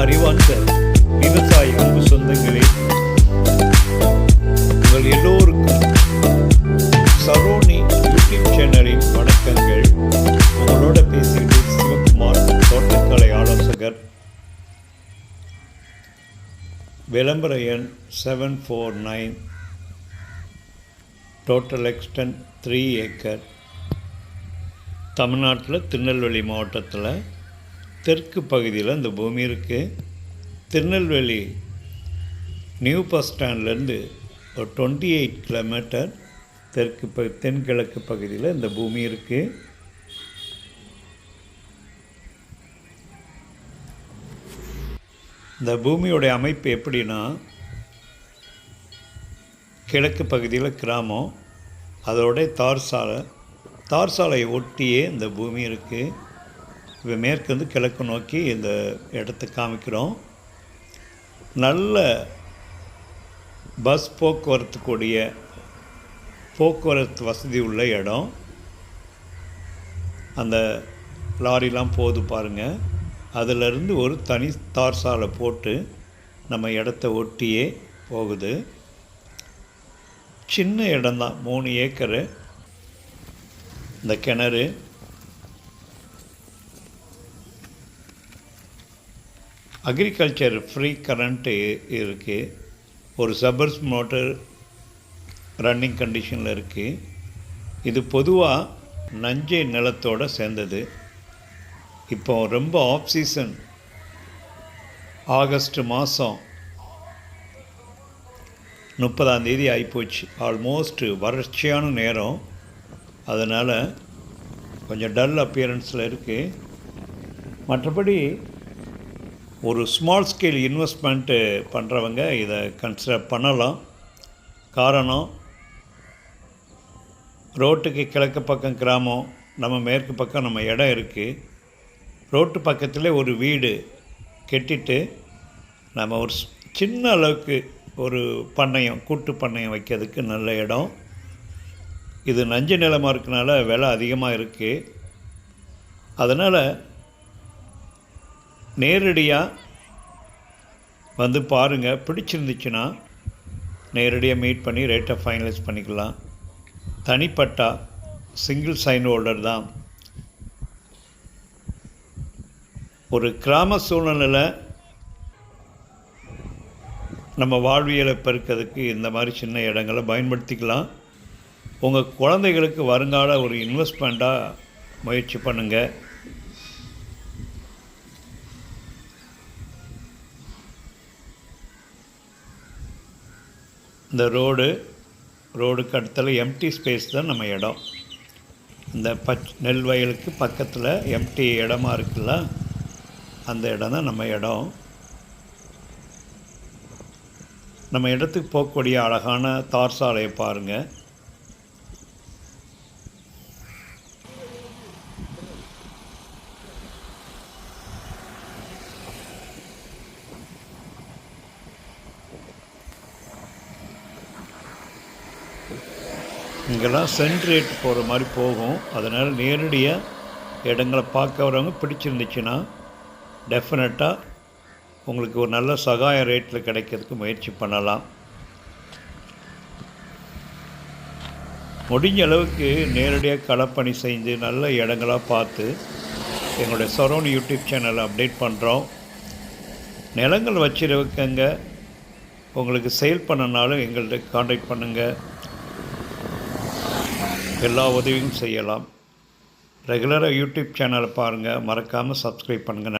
அறிவார்ந்த விவசாய அன்பு சொந்தங்களே. உங்கள் எல்லோருக்கும் சரோனி யூடியூப் சேனலின் வணக்கங்கள். உங்களோட பேசிக்கிட்டு சிவகுமார் தோட்டக்கலை ஆலோசகர். விளம்பர எண் seven four nine. Total extent three acre. தமிழ்நாட்டில் திருநெல்வேலி மாவட்டத்தில் தெற்கு பகுதியில் இந்த பூமி இருக்குது திருநெல்வேலி நியூ பஸ் ஸ்டாண்ட்லேருந்து ஒரு டுவெண்ட்டி எயிட் கிலோமீட்டர் தெற்கு ப தென்கிழக்கு பகுதியில் இந்த பூமி இருக்குது இந்த பூமியோடைய அமைப்பு எப்படின்னா கிழக்கு பகுதியில் கிராமம் அதோடைய தார் சாலை தார் சாலையை ஒட்டியே இந்த பூமி இருக்குது இப்போ மேற்கிருந்து கிழக்கு நோக்கி இந்த இடத்த காமிக்கிறோம். நல்ல பஸ் போக்குவரத்துக்கூடிய போக்குவரத்து வசதி உள்ள இடம். அந்த லாரிலாம் போகுது பாருங்கள் அதிலிருந்து ஒரு தனி தார் சாலை போட்டு நம்ம இடத்த ஒட்டியே போகுது. சின்ன இடம்தான் மூணு ஏக்கரு. இந்த கிணறு அக்ரிகல்ச்சர் ஃப்ரீ கரண்ட்டு இருக்குது ஒரு சபர்ஸ் மோட்டர் ரன்னிங் கண்டிஷனில் இருக்குது இது பொதுவாக நஞ்சை நிலத்தோடு சேர்ந்தது. இப்போ ரொம்ப ஆஃப் சீசன் ஆகஸ்ட் மாதம் முப்பதாம் தேதி ஆகிப்போச்சு ஆல்மோஸ்ட் வறட்சியான நேரம். அதனால் கொஞ்சம் டல் அப்பியரன்ஸில் இருக்குது மற்றபடி ஒரு ஸ்மால் ஸ்கேல் இன்வெஸ்ட்மெண்ட்டு பண்ணுறவங்க இதை கன்சிடர் பண்ணலாம். காரணம் ரோட்டுக்கு கிழக்கு பக்கம் கிராமம் நம்ம மேற்கு பக்கம் நம்ம இடம் இருக்குது ரோட்டு பக்கத்தில் ஒரு வீடு கட்டிட்டு நம்ம ஒரு சின்ன அளவுக்கு ஒரு பண்ணையம் கூட்டு பண்ணையம் வைக்கிறதுக்கு நல்ல இடம். இது நஞ்சு நிலமாக இருக்கனால விலை அதிகமாக இருக்குது அதனால் நேரடியாக வந்து பாருங்கள் பிடிச்சிருந்துச்சுன்னா நேரடியாக மீட் பண்ணி ரேட்டை ஃபைனலைஸ் பண்ணிக்கலாம். தனிப்பட்டா சிங்கிள் சைன் ஹோல்டர் தான். ஒரு கிராம சூழ்நிலையில் நம்ம வாழ்வியலை பெருக்கிறதுக்கு இந்த மாதிரி சின்ன இடங்களை பயன்படுத்திக்கலாம். உங்கள் குழந்தைகளுக்கு வருங்கால ஒரு இன்வெஸ்ட்மெண்ட்டாக முயற்சி பண்ணுங்கள் இந்த ரோடு ரோடுக்கு அடுத்தில் எம்டி ஸ்பேஸ் தான் நம்ம இடம். இந்த பச் நெல் வயலுக்கு பக்கத்தில் எம்டி இடமா இருக்குல்ல அந்த இடம் தான் நம்ம இடம். நம்ம இடத்துக்கு போகக்கூடிய அழகான தார் சாலையை பாருங்கள் இங்கெல்லாம் சென்ட்ரேட் போகிற மாதிரி போகும். அதனால் நேரடியாக இடங்களை பார்க்க வரவங்க பிடிச்சிருந்துச்சுன்னா டெஃபினட்டாக உங்களுக்கு ஒரு நல்ல சகாய ரேட்டில் கிடைக்கிறதுக்கு முயற்சி பண்ணலாம். முடிஞ்ச அளவுக்கு நேரடியாக களப்பணி செஞ்சு நல்ல இடங்களாக பார்த்து எங்களுடைய சரௌண்ட் யூடியூப் சேனலை அப்டேட் பண்ணுறோம் நிலங்கள் வச்சிருக்கங்க. உங்களுக்கு சேல் பண்ணனாலும் எங்கள்கிட்ட காண்டாக்ட் பண்ணுங்கள் எல்லா உதவியும் செய்யலாம். ரெகுலராக யூடியூப் சேனலை பாருங்கள் மறக்காமல் சப்ஸ்கிரைப் பண்ணுங்கள்